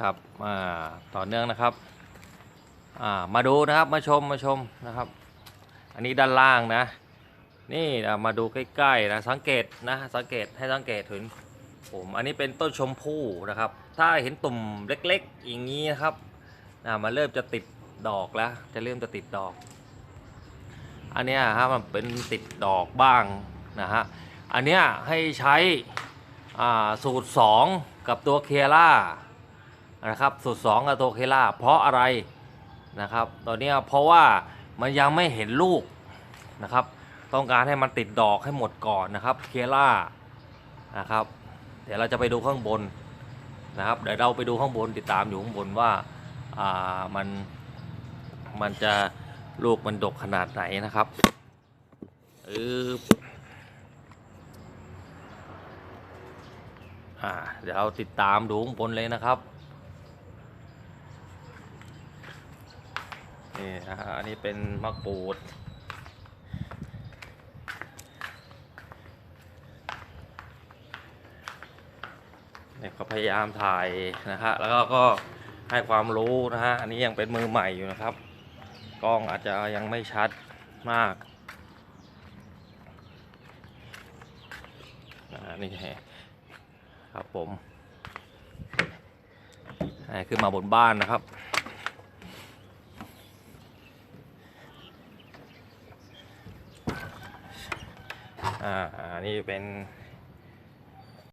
ครับอ่าต่อเนื่องนะครับมาดูนะครับมาชมมาชมนะครับ อันนี้ด้านล่างนะ นี่มาดูใกล้ๆนะสังเกตนะสังเกตให้สังเกตถึงผมอันนี้เป็นต้นชมพู่นะครับ ถ้าเห็นตุ่มเล็กๆอย่างนี้นะครับนะมันเริ่มจะติดดอกแล้ว จะเริ่มจะติดดอก อันนี้ฮะมันเป็นติดดอกบ้างนะฮะอันนี้ให้ใช้สูตร 2 กับตัวเคล่า นะครับสูตร2กับตัวเคล่าเพราะอะไรนะครับตอนนี้เพราะว่ามันยังไม่เห็นลูกนะครับ ต้องการให้มันติดดอกให้หมดก่อนนะครับเคล่านะครับเดี๋ยวเราจะไปดูข้างบนนะครับเดี๋ยวเราไปดูข้างบนติดตามอยู่ข้างบนว่าอ่ามันมันจะลูกมันดกขนาดไหนนะครับเอออ่าเดี๋ยวเราติดตามดูข้างบนเลยนะครับ นี่นะฮะอันนี้เป็นมะกรูด เนี่ยก็พยายามถ่ายนะฮะ แล้วก็ก็ให้ความรู้นะฮะ อันนี้ยังเป็นมือใหม่อยู่นะครับ กล้องอาจจะยังไม่ชัดมากอ่านี่ครับผม ขึ้นมาบนบ้านนะครับ อ่าอันนี้เป็น